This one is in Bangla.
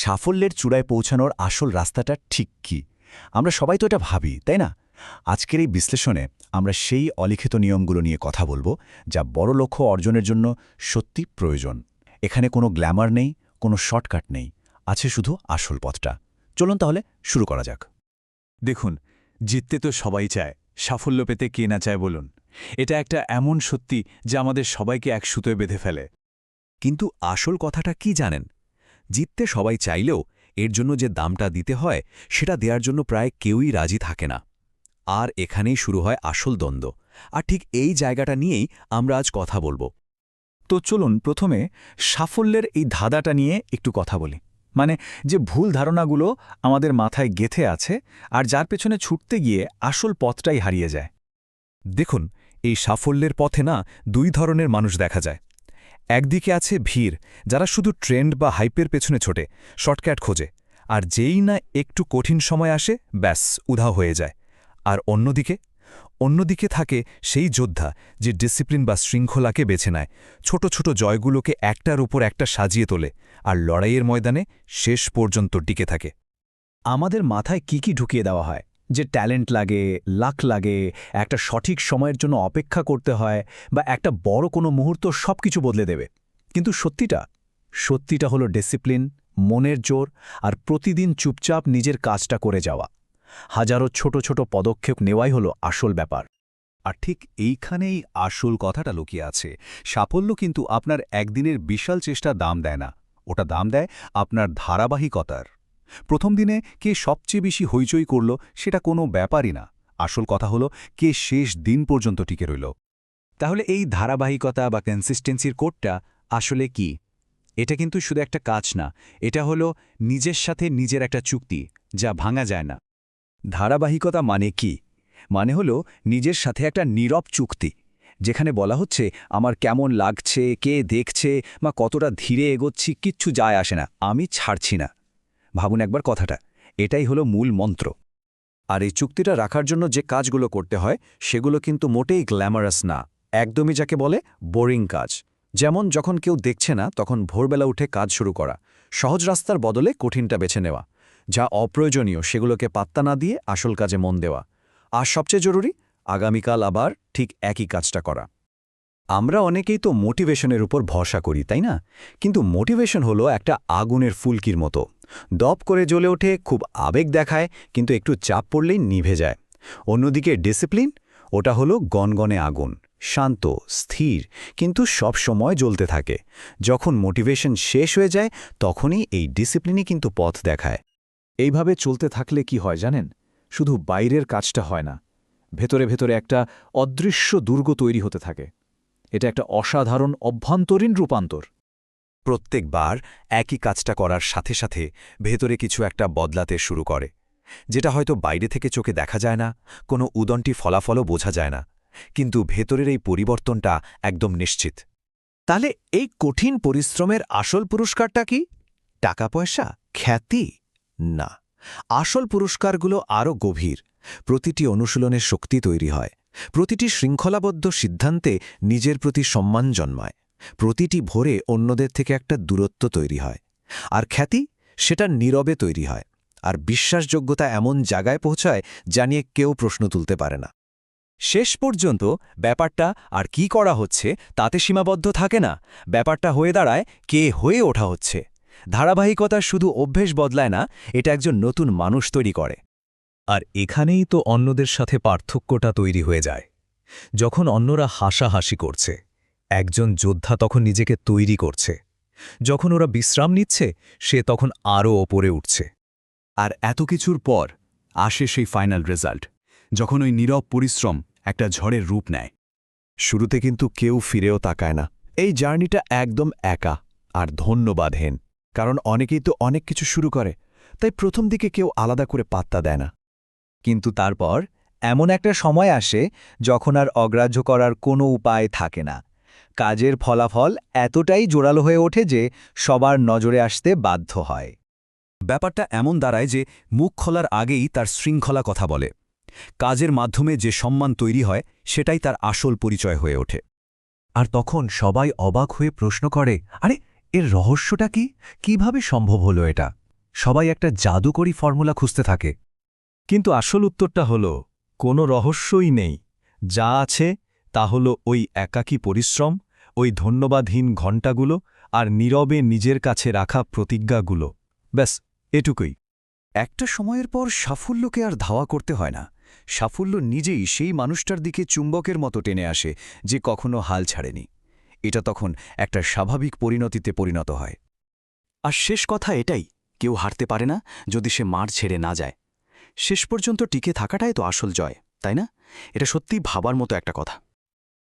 সাফল্যের চূড়ায় পৌঁছানোর আসল রাস্তাটা ঠিক কি? আমরা সবাই তো এটা ভাবি, তাই না? আজকের এই বিশ্লেষণে আমরা সেই অলিখিত নিয়মগুলো নিয়ে কথা বলব, যা বড় লক্ষ্য অর্জনের জন্য সত্যি প্রয়োজন। এখানে কোনো গ্ল্যামার নেই, কোনো শর্টকাট নেই, আছে শুধু আসল পথটা। চলুন তাহলে শুরু করা যাক। দেখুন, জিততে তো সবাই চায়, সাফল্য পেতে কে না চায় বলুন। এটা একটা এমন সত্যি যা আমাদের সবাইকে এক সুতোয় বেঁধে ফেলে। কিন্তু আসল কথাটা কি জানেন? জিততে সবাই চাইলেও এর জন্য যে দামটা দিতে হয়, সেটা দেওয়ার জন্য প্রায় কেউই রাজি থাকে না। আর এখানেই শুরু হয় আসল দ্বন্দ্ব। আর ঠিক এই জায়গাটা নিয়েই আমরা আজ কথা বলব। তো চলুন প্রথমে সাফল্যের এই ধাঁধাটা নিয়ে একটু কথা বলি। মানে যে ভুল ধারণাগুলো আমাদের মাথায় গেথে আছে আর যার পেছনে ছুটতে গিয়ে আসল পথটাই হারিয়ে যায়। দেখুন, এই সাফল্যের পথে না দুই ধরনের মানুষ দেখা যায়। একদিকে আছে ভিড়, যারা শুধু ট্রেন্ড বা হাইপের পেছনে ছোটে, শর্টকাট খোঁজে। আর যেই না একটু কঠিন সময় আসে, ব্যাস, উধাও হয়ে যায়। আর অন্যদিকে অন্যদিকে থাকে সেই যোদ্ধা যে ডিসিপ্লিন বা শৃঙ্খলাকে বেছে নেয়, ছোট ছোট জয়গুলোকে একটার উপর একটা সাজিয়ে তোলে আর লড়াইয়ের ময়দানে শেষ পর্যন্ত টিকে থাকে। আমাদের মাথায় কি কি ঢুকিয়ে দেওয়া হয়? যে ট্যালেন্ট লাগে, লাক লাগে, একটা সঠিক সময়ের জন্য অপেক্ষা করতে হয় বা একটা বড় কোনো মুহূর্ত সব কিছু বদলে দেবে। কিন্তু সত্যিটা সত্যিটা হলো ডিসিপ্লিন, মনের জোর আর প্রতিদিন চুপচাপ নিজের কাজটা করে যাওয়া। হাজারো ছোট ছোট পদক্ষেপ নেওয়াই হলো আসল ব্যাপার। আর ঠিক এইখানেই আসল কথাটা লুকিয়ে আছে। সাফল্য কিন্তু আপনার একদিনের বিশাল চেষ্টা দাম দেয় না। ওটা দাম দেয় আপনার ধারাবাহিকতার। প্রথম দিনে কে সবচেয়ে বেশি হইচই করল সেটা কোনো ব্যাপারই না। আসল কথা হলো, কে শেষ দিন পর্যন্ত টিকে রইল। তাহলে এই ধারাবাহিকতা বা কনসিস্টেন্সির কোডটা আসলে কি? এটা কিন্তু শুধু একটা কাজ না, এটা হলো নিজের সাথে নিজের একটা চুক্তি, যা ভাঙা যায় না। ধারাবাহিকতা মানে কি? মানে হলো নিজের সাথে একটা নীরব চুক্তি, যেখানে বলা হচ্ছে, আমার কেমন লাগছে, কে দেখছে, বা কতটা ধীরে এগোচ্ছি, কিচ্ছু যায় আসে না, আমি ছাড়ছি না। ভাবুন একবার কথাটা, এটাই হলো মূল মন্ত্র। আর এই চুক্তিটা রাখার জন্য যে কাজগুলো করতে হয়, সেগুলো কিন্তু মোটেই গ্ল্যামারাস না, একদমই যাকে বলে বোরিং কাজ। যেমন যখন কেউ দেখছে না, তখন ভোরবেলা উঠে কাজ শুরু করা, সহজ রাস্তার বদলে কঠিনটা বেছে নেওয়া, যা অপ্রয়োজনীয়, সেগুলোকে পাত্তা না দিয়ে আসল কাজে মন দেওয়া। আর সবচেয়ে জরুরি, আগামীকাল আবার ঠিক একই কাজটা করা। আমরা অনেকেই তো মোটিভেশনের উপর ভরসা করি, তাই না? কিন্তু মোটিভেশন হলো একটা আগুনের ফুলকির মতো। দপ করে জ্বলে ওঠে, খুব আবেগ দেখায়, কিন্তু একটু চাপ পড়লেই নিভে যায়। অন্যদিকে ডিসিপ্লিন, ওটা হলো গনগনে আগুন, শান্ত, স্থির, কিন্তু সব সময় জ্বলতে থাকে। যখন মোটিভেশন শেষ হয়ে যায়, তখনই এই ডিসিপ্লিনই কিন্তু পথ দেখায়। এইভাবে চলতে থাকলে কি হয় জানেন? শুধু বাইরের কাজটা হয় না। ভেতরে ভেতরে একটা অদৃশ্য দুর্গ তৈরি হতে থাকে। এটা একটা অসাধারণ অভ্যন্তরীণ রূপান্তর। প্রত্যেকবার একই কাজটা করার সাথে সাথে ভেতরে কিছু একটা বদলাতে শুরু করে। যেটা হয়তো বাইরে থেকে চোখে দেখা যায় না, কোনো উদন্টি ফলাফলও বোঝা যায় না, কিন্তু ভেতরের এই পরিবর্তনটা একদম নিশ্চিত। তাহলে এই কঠিন পরিশ্রমের আসল পুরস্কারটা কি? টাকা, পয়সা? খ্যাতি? না। আসল পুরস্কারগুলো আরও গভীর, প্রতিটি অনুশীলনের শক্তি তৈরি হয়, প্রতিটি শৃঙ্খলাবদ্ধ সিদ্ধান্তে নিজের প্রতি সম্মান জন্মায়। প্রতিটি ভোরে অন্যদের থেকে একটা দূরত্ব তৈরি হয়। আর খ্যাতি সেটা নীরবে তৈরি হয়। আর বিশ্বাসযোগ্যতা এমন জায়গায় পৌঁছায় জানিয়ে কেউ প্রশ্ন তুলতে পারে না। শেষ পর্যন্ত ব্যাপারটা আর কি করা হচ্ছে তাতে সীমাবদ্ধ থাকে না। ব্যাপারটা হয়ে দাঁড়ায় কে হয়ে ওঠা হচ্ছে। ধারাবাহিকতা শুধু অভ্যেস বদলায় না, এটা একজন নতুন মানুষ তৈরি করে। আর এখানেই তো অন্যদের সাথে পার্থক্যটা তৈরি হয়ে যায়। যখন অন্যরা হাসাহাসি করছে একজন যোদ্ধা তখন নিজেকে তৈরি করছে। যখন ওরা বিশ্রাম নিচ্ছে সে তখন আরও ওপরে উঠছে। আর এত কিছুর পর আসে সেই ফাইনাল রেজাল্ট যখন ওই নীরব পরিশ্রম একটা ঝড়ের রূপ নেয়। শুরুতে কিন্তু কেউ ফিরেও তাকায় না। এই জার্নিটা একদম একা আর ধন্যবাদহীন কারণ অনেকেই তো অনেক কিছু শুরু করে তাই প্রথম দিকে কেউ আলাদা করে পাত্তা দেয় না। কিন্তু তারপর এমন একটা সময় আসে যখন আর অগ্রাহ্য করার কোনো উপায় থাকে না। কাজের ফলাফল এতটাই জোরালো হয়ে ওঠে যে সবার নজরে আসতে বাধ্য হয়। ব্যাপারটা এমন দাঁড়ায় যে মুখ খোলার আগেই তার শৃঙ্খলা কথা বলে। কাজের মাধ্যমে যে সম্মান তৈরি হয় সেটাই তার আসল পরিচয় হয়ে ওঠে। আর তখন সবাই অবাক হয়ে প্রশ্ন করে আরে এর রহস্যটা কি? কীভাবে সম্ভব হলো এটা? সবাই একটা জাদুকরী ফর্মুলা খুঁজতে থাকে। কিন্তু আসল উত্তরটা হল কোনো রহস্যই নেই। যা আছে তা হল ওই একাকী পরিশ্রম ওই ধন্যবাদহীন ঘণ্টাগুলো আর নীরবে নিজের কাছে রাখা প্রতিজ্ঞাগুলো। ব্যাস, এটুকুই। একটা সময়ের পর সাফল্যকে আর ধাওয়া করতে হয় না। সাফল্য নিজেই সেই মানুষটার দিকে চুম্বকের মতো টেনে আসে যে কখনো হাল ছাড়েনি। এটা তখন একটা স্বাভাবিক পরিণতিতে পরিণত হয়। আর শেষ কথা এটাই, কেউ হারতে পারে না যদি সে মার ছেড়ে না যায়। শেষ পর্যন্ত টিকে থাকাটাই তো আসল জয়, তাই না? এটা সত্যিই ভাবার মতো একটা কথা।